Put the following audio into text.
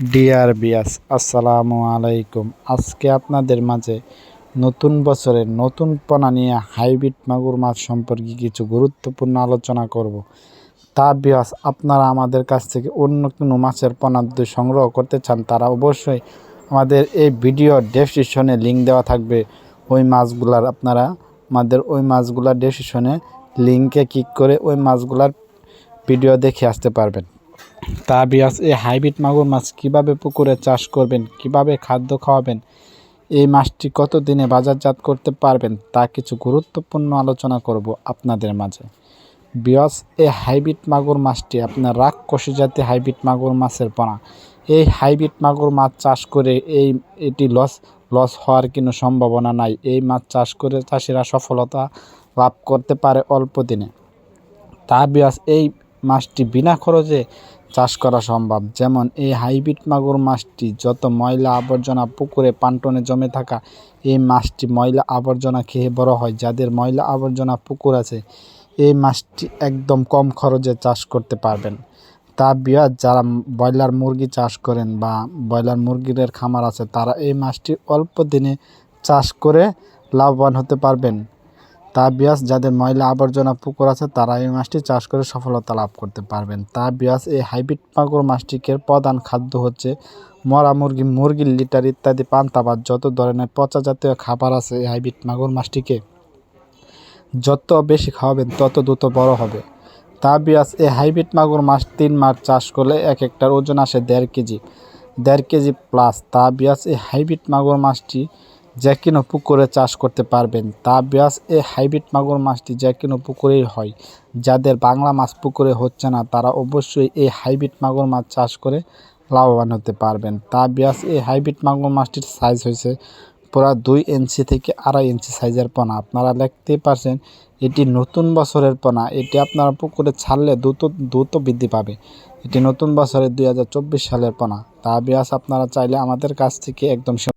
Deer বিয়াস আসসালামু আলাইকুম। আজকে আপনাদের মাঝে নতুন বছরের নতুন পোনা নিয়ে হাইব্রিড মাগুর মাছ সম্পর্কে কিছু গুরুত্বপূর্ণ আলোচনা করব। তা বিয়াস আপনারা আমাদের কাছ থেকে অন্য কোনো মাছের পোনা যদি সংগ্রহ করতে চান, তারা অবশ্যই আমাদের এই ভিডিও ডেসক্রিপশনে লিঙ্ক দেওয়া থাকবে। ওই মাছগুলার আপনারা আমাদের ওই মাছগুলার ডেসক্রিপশনে লিঙ্কে ক্লিক করে ওই মাছগুলার ভিডিও দেখে আসতে পারবেন। তা বিয়াস এই হাইব্রিড মাগুর মাছ কীভাবে পুকুরে চাষ করবেন? কীভাবে খাদ্য খাওয়াবেন? এই মাছটি কত দিনে বাজারজাত করতে পারবেন? তা কিছু গুরুত্বপূর্ণ আলোচনা করব আপনাদের মাঝে। বিয়াস এই হাইব্রিড মাগুর মাছটি আপনার রাগ কষি জাতীয় হাইব্রিড মাগুর মাছের পোনা। এই হাইব্রিড মাগুর মাছ চাষ করে এই, এটি লস লস হওয়ার কোনো সম্ভাবনা নাই। এই মাছ চাষ করে চাষিরা সফলতা লাভ করতে পারে অল্প দিনে। তা বিয়াস এই মাছটি বিনা খরচে চাষ করা সম্ভব। যেমন এই হাইব্রিড মাগুর মাছটি, যত ময়লা আবর্জনা পুকুরে, পান্টনে জমে থাকা এই মাছটি ময়লা আবর্জনা খেয়ে বড় হয়, যাদের ময়লা আবর্জনা পুকুর আছে, এই মাছটি একদম কম খরচে চাষ করতে পারবেন। তা বিয়াস যারা ব্রয়লার মুরগি চাষ করেন বা ব্রয়লার মুরগির খামার আছে, তারা এই মাছটি অল্প দিনে চাষ করে লাভবান হতে পারবেন। তা বিয়াস যাদের ময়লা আবর্জনা পুকুর আছে, তারা এই মাছটি চাষ করে সফলতা লাভ করতে পারবেন। তা বিয়াস এই হাইব্রিড মাগুর মাছটিকে প্রধান খাদ্য হচ্ছে মরা মুরগি, মুরগির লিটার ইত্যাদি পান্তা বা যত ধরনের পচা জাতীয় খাবার আছে এই হাইব্রিড মাগুর মাছটিকে। যত বেশি খাওয়াবেন, তত দ্রুত বড় হবে। তা বিয়াস এই হাইব্রিড মাগুর মাছ তিন মাস চাষ করলে এক একটার ওজন আসে দেড় কেজি দেড় কেজি প্লাস। তা বিয়াস এই হাইব্রিড মাগুর মাছটি যে কোনো পুকুরে চাষ করতে পারবেন। তা বিয়াস এই হাইব্রিড মাগুর মাছটি যে কোনো পুকুরেই হয়। যাদের বাংলা মাছ পুকুরে হচ্ছে না, তারা অবশ্যই এই হাইব্রিড মাগুর মাছ চাষ করে লাভবান হতে পারবেন। তা বিয়াস এই হাইব্রিড মাগুর মাছটির সাইজ হয়েছে পুরা দুই ইঞ্চি থেকে আড়াই ইঞ্চি সাইজের পোনা। আপনারা দেখতেই পারছেন, এটি নতুন বছরের পোনা। এটি আপনারা পুকুরে ছাড়লে দ্রুত দ্রুত বৃদ্ধি পাবে। এটি নতুন বছরের দুই হাজার চব্বিশ সালের পোনা। তা বিয়াস, আপনারা চাইলে আমাদের কাছ থেকে একদম